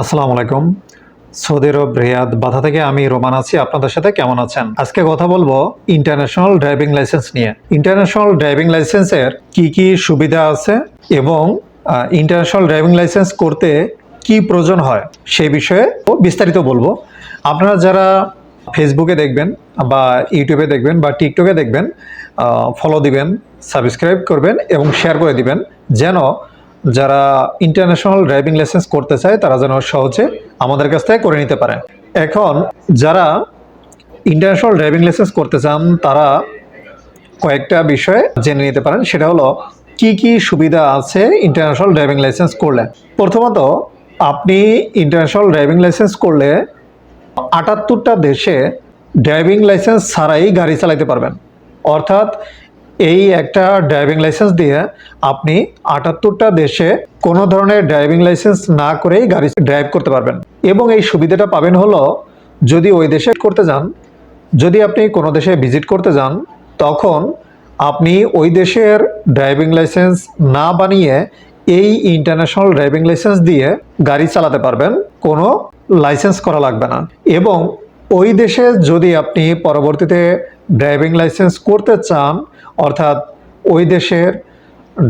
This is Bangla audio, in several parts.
আসসালামু আলাইকুম। সৌদি আরব, রিয়াদ, বাধা থেকে আমি রোমান আছি। আপনাদের সাথে কেমন আছেন? আজকে কথা বলব ইন্টারন্যাশনাল ড্রাইভিং লাইসেন্স নিয়ে। ইন্টারন্যাশনাল ড্রাইভিং লাইসেন্সের কি কি সুবিধা আছে এবং ইন্টারন্যাশনাল ড্রাইভিং লাইসেন্স করতে কি প্রয়োজন হয় সেই বিষয়ে বিস্তারিত বলব। আপনারা যারা ফেসবুকে দেখবেন বা ইউটিউবে দেখবেন বা টিকটকে দেখবেন ফলো দিবেন সাবস্ক্রাইব করবেন এবং শেয়ার করে দিবেন, যেন যারা ইন্টারন্যাশনাল ড্রাইভিং লাইসেন্স করতে চায়, তারা যেন সহজে আমাদের কাছ থেকে করে নিতে পারে এখন, যারা ইন্টারন্যাশনাল ড্রাইভিং লাইসেন্স করতে চান, তারা কয়েকটা বিষয়ে জেনে নিতে পারেন। সেটা হলো, কি কি সুবিধা আছে ইন্টারন্যাশনাল ড্রাইভিং লাইসেন্স করলে? প্রথমত, আপনি ইন্টারন্যাশনাল ড্রাইভিং লাইসেন্স করলে আটাত্তরটা দেশে ড্রাইভিং লাইসেন্স ছাড়াই গাড়ি চালাইতে পারবেন। অর্থাৎ এই একটা ড্রাইভিং লাইসেন্স দিয়ে আপনি আটাত্তরটা দেশে কোনো ধরনের ড্রাইভিং লাইসেন্স না করেই গাড়ি ড্রাইভ করতে পারবেন। এবং এই সুবিধাটা পাবেন হলো যদি ওই দেশে করতে যান, যদি আপনি কোনো দেশে ভিজিট করতে যান, তখন আপনি ওই দেশের ড্রাইভিং লাইসেন্স না বানিয়ে এই ইন্টারন্যাশনাল ড্রাইভিং লাইসেন্স দিয়ে গাড়ি চালাতে পারবেন, কোনো লাইসেন্স করা লাগবে না। এবং ওই দেশে যদি আপনি পরবর্তীতে ড্রাইভিং লাইসেন্স করতে চান অর্থাৎ ওই দেশের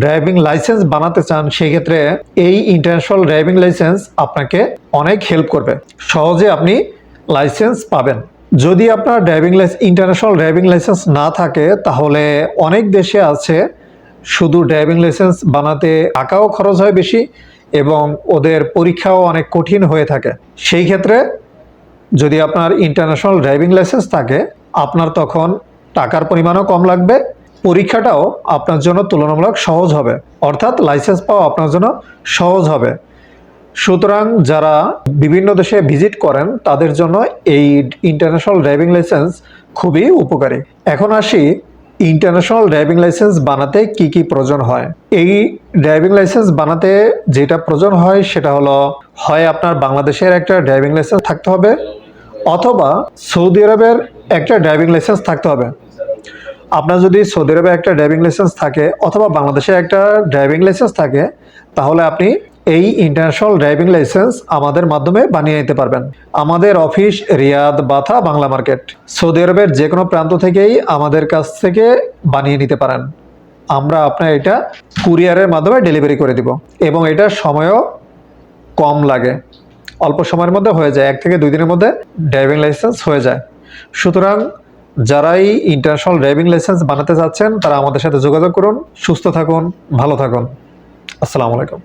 ড্রাইভিং লাইসেন্স বানাতে চান সেই ক্ষেত্রে এই ইন্টারন্যাশনাল ড্রাইভিং লাইসেন্স আপনাকে অনেক হেল্প করবে। সহজে আপনি লাইসেন্স পাবেন। যদি আপনার driving licence international driving licence না থাকে, তাহলে অনেক দেশে আছে শুধু ড্রাইভিং লাইসেন্স বানাতে টাকাও খরচ হয় বেশি এবং ওদের পরীক্ষাও অনেক কঠিন হয়ে থাকে। সেই ক্ষেত্রে যদি আপনার ইন্টারন্যাশনাল ড্রাইভিং লাইসেন্স থাকে, আপনার তখন টাকার পরিমাণও কম লাগবে পরীক্ষাটাও আপনার জন্য তুলনামূলক সহজ হবে। অর্থাৎ লাইসেন্স পাওয়া আপনার জন্য সহজ হবে। সুতরাং যারা বিভিন্ন দেশে ভিজিট করেন, তাদের জন্য এই ইন্টারন্যাশনাল ড্রাইভিং লাইসেন্স খুবই উপকারী। এখন আসি ইন্টারন্যাশনাল ড্রাইভিং লাইসেন্স বানাতে কি কি প্রয়োজন হয়। এই ড্রাইভিং লাইসেন্স বানাতে যেটা প্রয়োজন হয়, সেটা হলো, হয় আপনার বাংলাদেশের একটা ড্রাইভিং লাইসেন্স থাকতে হবে, অথবা সৌদি আরবের একটা ড্রাইভিং লাইসেন্স থাকতে হবে। আপনার যদি সৌদি আরবে একটা ড্রাইভিং লাইসেন্স থাকে অথবা বাংলাদেশে একটা ড্রাইভিং লাইসেন্স থাকে, তাহলে আপনি এই ইন্টারন্যাশনাল ড্রাইভিং লাইসেন্স আমাদের মাধ্যমে বানিয়ে নিতে পারবেন। আমাদের office Riyadh Batha, Bangla market. Saudi আরবের যে কোনো প্রান্ত থেকেই আমাদের কাছ থেকে বানিয়ে নিতে পারেন। আমরা আপনার এটা কুরিয়ারের মাধ্যমে ডেলিভারি করে দিব এবং এটার সময়ও কম লাগে। অল্প সময়ের মধ্যে হয়ে যায়, এক থেকে দুই দিনের মধ্যে ড্রাইভিং লাইসেন্স হয়ে যায়। সুতরাং যারাই ইন্টারন্যাশনাল ড্রাইভিং লাইসেন্স বানাতে চাচ্ছেন তারা আমাদের সাথে যোগাযোগ করুন, সুস্থ থাকুন, ভালো থাকুন। আসসালামু আলাইকুম।